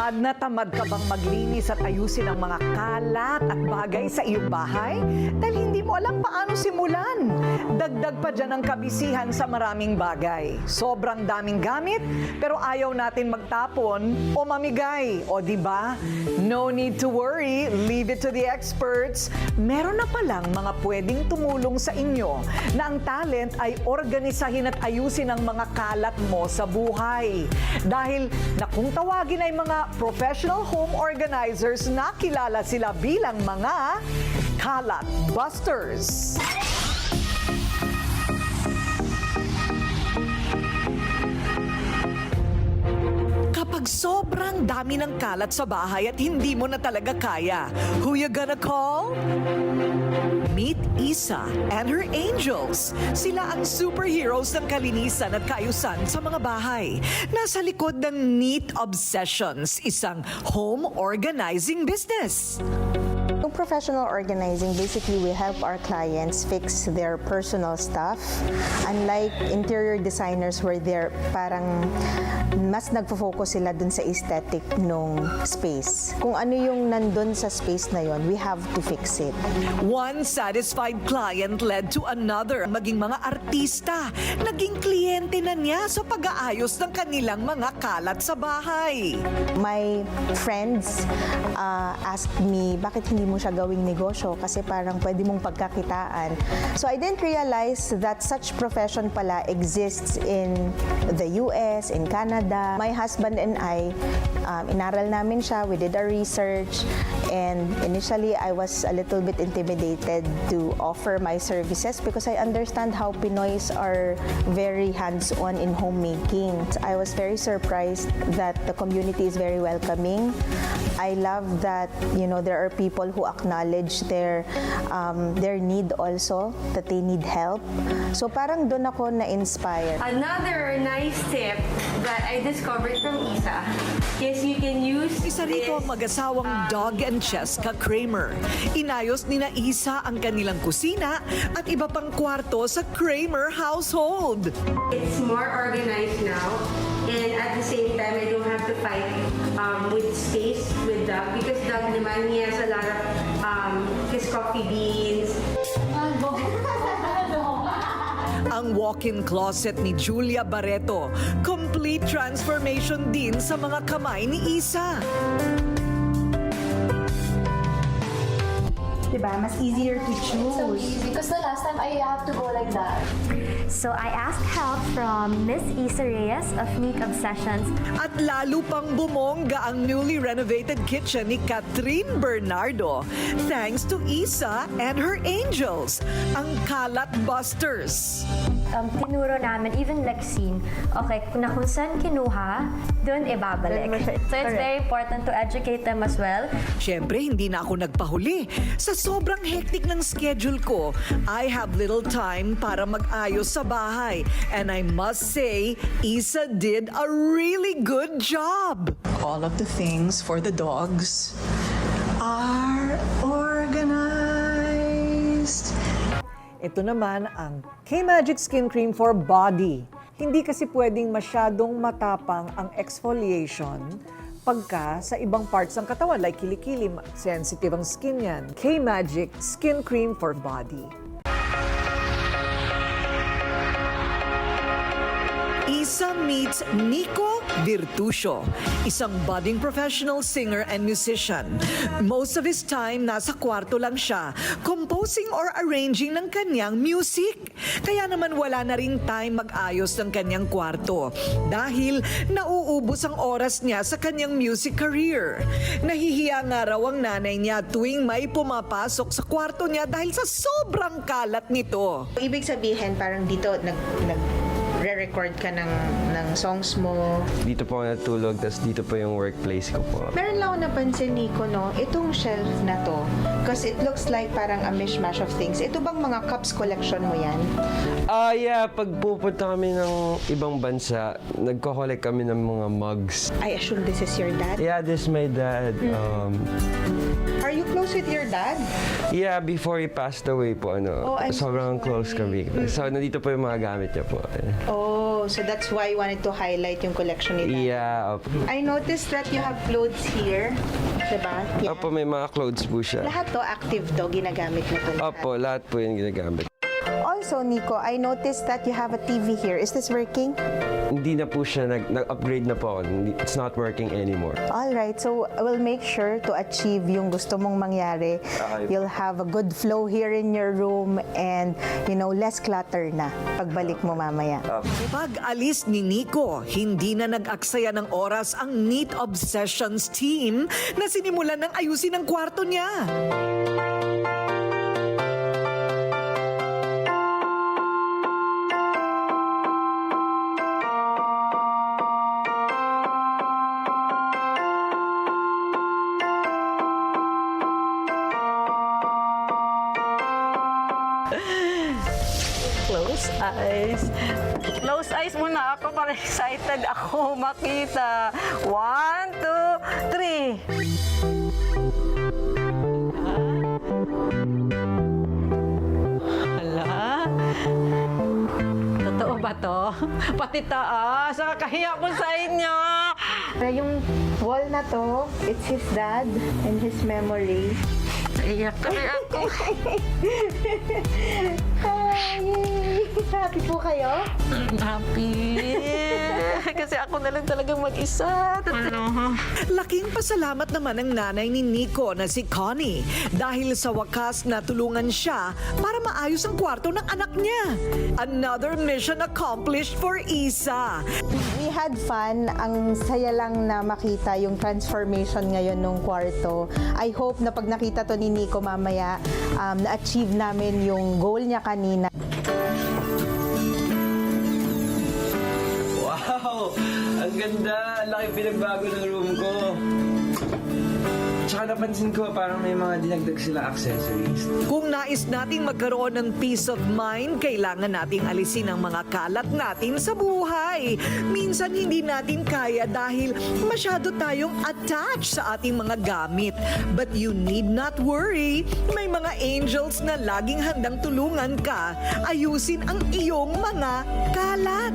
Tamad na tamad ka bang maglinis at ayusin ang mga kalat at bagay sa iyong bahay? Dahil hindi mo alam paano simulan. Dagdag pa dyan ang kabisihan sa maraming bagay. Sobrang daming gamit, pero ayaw natin magtapon o mamigay. O ba? No need to worry, leave it to the experts. Meron na palang mga pwedeng tumulong sa inyo na ang talent ay organisahin at ayusin ang mga kalat mo sa buhay. Dahil na kung tawagin ay mga professional home organizers na kilala sila bilang mga kalat busters. Kapag sobrang dami ng kalat sa bahay at hindi mo na talaga kaya, who you gonna call? Meet Isa and her angels. Sila ang superheroes ng kalinisan at kaayusan sa mga bahay. Nasa likod ng Neat Obsessions, isang home organizing business. Yung professional organizing, basically we help our clients fix their personal stuff. Unlike interior designers where they're parang mas nagfo-focus sila dun sa aesthetic nung space. Kung ano yung nandun sa space na yon, we have to fix it. One satisfied client led to another. Maging mga artista, naging kliyente na niya sa pag-aayos ng kanilang mga kalat sa bahay. My friends uh, asked me, bakit hindi mo siya gawing negosyo? Kasi parang pwede mong pagkakitaan. So I didn't realize that such profession pala exists in the US, in Canada. My husband and I, um, inaral namin siya, we did our research, and initially I was a little bit intimidated to offer my services because I understand how Pinoys are very hands-on in homemaking. I was very surprised that the community is very welcoming. I love that you know there are people who acknowledge their um, their need also that they need help. So parang doon ako na-inspire. Another nice tip that I discovered from Isa is you can use Isa rito ang mag-asawang um, Doug and Cheska Kramer. Inayos ni na Isa ang kanilang kusina at iba pang kwarto sa Kramer household. It's more organized now. And at the same time, I don't have to fight um, with space with Doug because Doug naman, he has a lot of um, his coffee beans. Ang walk-in closet ni Julia Barreto, complete transformation din sa mga kamay ni Isa. Diba? Mas easier to choose. so easy because the last time I have to go like that. So I asked help from Miss Isa Reyes of Neat Obsessions. At lalo pang bumongga ang newly renovated kitchen ni Catherine Bernardo thanks to Isa and her angels, ang Kalat Busters. Um, tinuro namin, even Lexine, okay, na kung saan kinuha, doon ibabalik. So it's correct. very important to educate them as well. Siyempre, hindi na ako nagpahuli. Sa sobrang hectic ng schedule ko, I have little time para mag-ayos sa bahay. And I must say, Isa did a really good job. all of the things for the dogs Ito naman ang K-Magic Skin Cream for Body. Hindi kasi pwedeng masyadong matapang ang exfoliation pagka sa ibang parts ng katawan like kilikili, sensitive ang skin yan. K-Magic Skin Cream for Body. Isa meets Nico Virtusio, isang budding professional singer and musician. Most of his time, nasa kwarto lang siya, composing or arranging ng kanyang music. Kaya naman wala na rin time mag-ayos ng kanyang kwarto dahil nauubos ang oras niya sa kanyang music career. Nahihiya nga raw ang nanay niya tuwing may pumapasok sa kwarto niya dahil sa sobrang kalat nito. Ibig sabihin parang dito nag nag re-record ka ng ng songs mo. Dito po ako natulog, tapos dito po yung workplace ko po. Meron lang ako napansin, Nico, no? Itong shelf na to, because it looks like parang a mishmash of things. Ito bang mga cups collection mo yan? Ah, yeah, pag pupunta kami ng ibang bansa, nagko-collect kami ng mga mugs. I assume this is your dad. Yeah, this is my dad. Um, Are you close with your dad? yeah, before he passed away po, ano, Oh, I'm so sobrang close kami. So, nandito po yung mga gamit niya po. Oh, so that's why you wanted to highlight yung collection nila. Yeah, opo. I noticed that you have clothes here. Diba? Yan. Opo, may mga clothes po siya. Lahat to active to, ginagamit mo to. lahat. Opo, lahat po yung ginagamit. Also, Nico, I noticed that you have a TV here. Is this working? Hindi na po siya, nag- nag-upgrade na po ako. Hindi- It's not working anymore. All right, so we'll make sure to achieve yung gusto mong mangyari. You'll have a good flow here in your room and, you know, less clutter na pagbalik mo mamaya. Pag alis ni Nico, hindi na nag-aksaya ng oras ang Neat Obsessions team na sinimulan ng ayusin ang kwarto niya. Close eyes. Close eyes muna ako para excited ako makita. One, two, three. Hala? Totoo ba to? Pati taas. Nakakahiya ko sa inyo. Yung wall na to, it's his dad and his memory. Iyak kami ako. Hi! Happy po kayo? Happy. Kasi ako na lang talagang mag-isa. Ano? Laking pasalamat naman ng nanay ni Nico na si Connie dahil sa wakas na tulungan siya para maayos ang kwarto ng anak niya. Another mission accomplished for Isa. We had fun. Ang saya lang na makita yung transformation ngayon ng kwarto. I hope na pag nakita to ni Nico mamaya, um, na-achieve namin yung goal niya kanina. Ang ganda! Laki pinagbago ng room ko. Tsaka napansin ko parang may mga dinagdag sila accessories. Kung nais nating magkaroon ng peace of mind, kailangan nating alisin ang mga kalat natin sa buhay. Minsan hindi natin kaya dahil masyado tayong attached sa ating mga gamit. But you need not worry. May mga angels na laging handang tulungan ka ayusin ang iyong mga kalat.